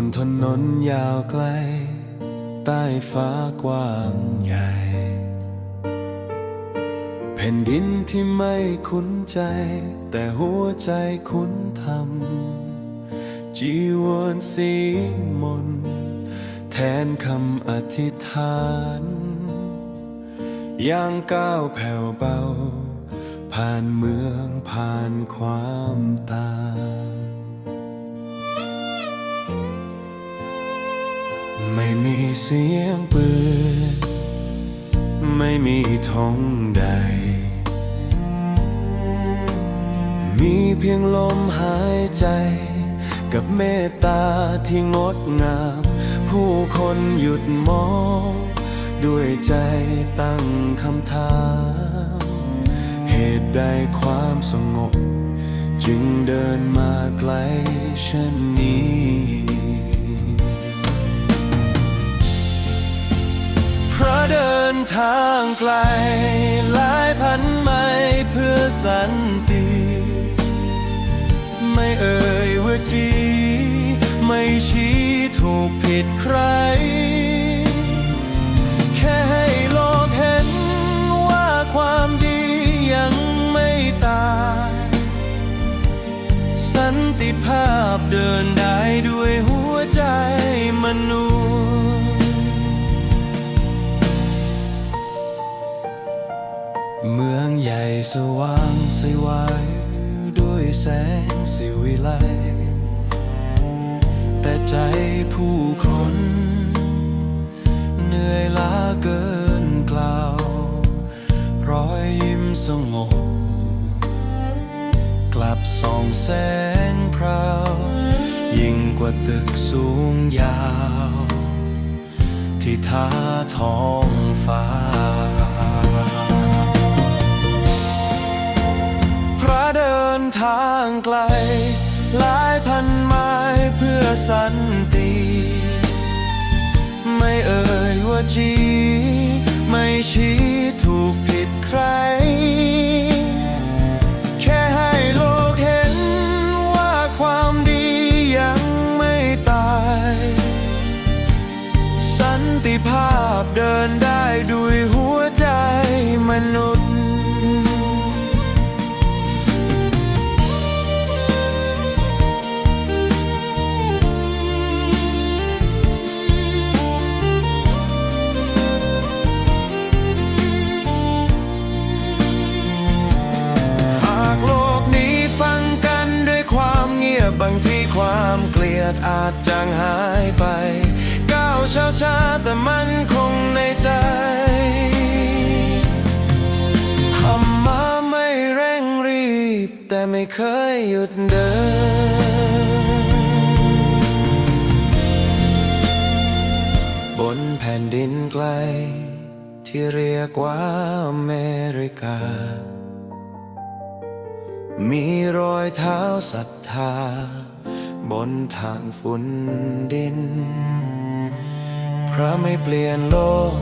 บนถนนยาวไกล ใต้ฟ้ากว้างใหญ่ แผ่นดินที่ไม่คุ้นใจ แต่หัวใจคุ้นทำจีวรสีมน แทนคำอธิษฐานย่างก้าวแผ่วเบา ผ่านเมืองผ่านความตาย ไม่มีเสียงปืน ไม่มีธงใด มีเพียงลมหายใจ กับเมตตาที่งดงาม ผู้คนหยุดมอง ด้วยใจตั้งคำถาม เหตุใดความสงบ จึงเดินมาไกลเช่นนี้ ไกลหลายพันไมลเพื่อสันติ ไม่เอ่ยว่าจี ไม่ชี้ถูกผิดใคร แค่ให้โลกเห็นว่าความดียังไม่ตาย สันติภาพเดินได้ด้วยหัวใจมนุษย์ เมืองใหญ่สว่างสวายด้วยแสงสิวิไล แต่ใจผู้คนเหนื่อยล้าเกินกล่าว รอยยิ้มสงบ กลับส่องแสงพราว ยิ่งกว่าตึกสูงยาว ที่ท้าท้องฟ้าางไกล หลายพันไม้เพื่อสันติ ไม่เอ่ยว่าจี ไม่ชี้ถูกผิดใคร แค่ให้โลกเห็นว่าความดียังไม่ตาย สันติภาพเดินได้ด้วยหัวใจมนุษย์ บบางทีความเกลียดอาจจางหายไป ก้าวช้าช้าๆแต่มันคงในใจทำมาไม่เร่งรีบ แต่ไม่เคยหยุดเดิน บนแผ่นดินไกล ที่เรียกว่าอเมริกา มีรอยเท้าศรัทธา บนทางฝุ่นดิน พระไม่เปลี่ยนโลก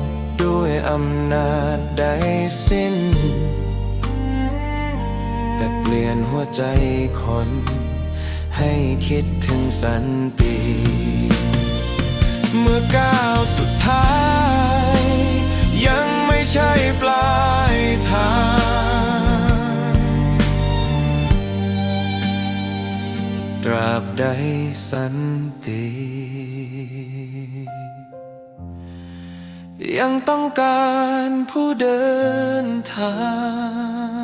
ด้วยอำนาจใดสิ้น แต่เปลี่ยนหัวใจคน ให้คิดถึงสันติ เมื่อก้าวสุดท้าย ยังไม่ใช่ปลาย ตราบใดสันติ ยังต้องการผู้เดินทาง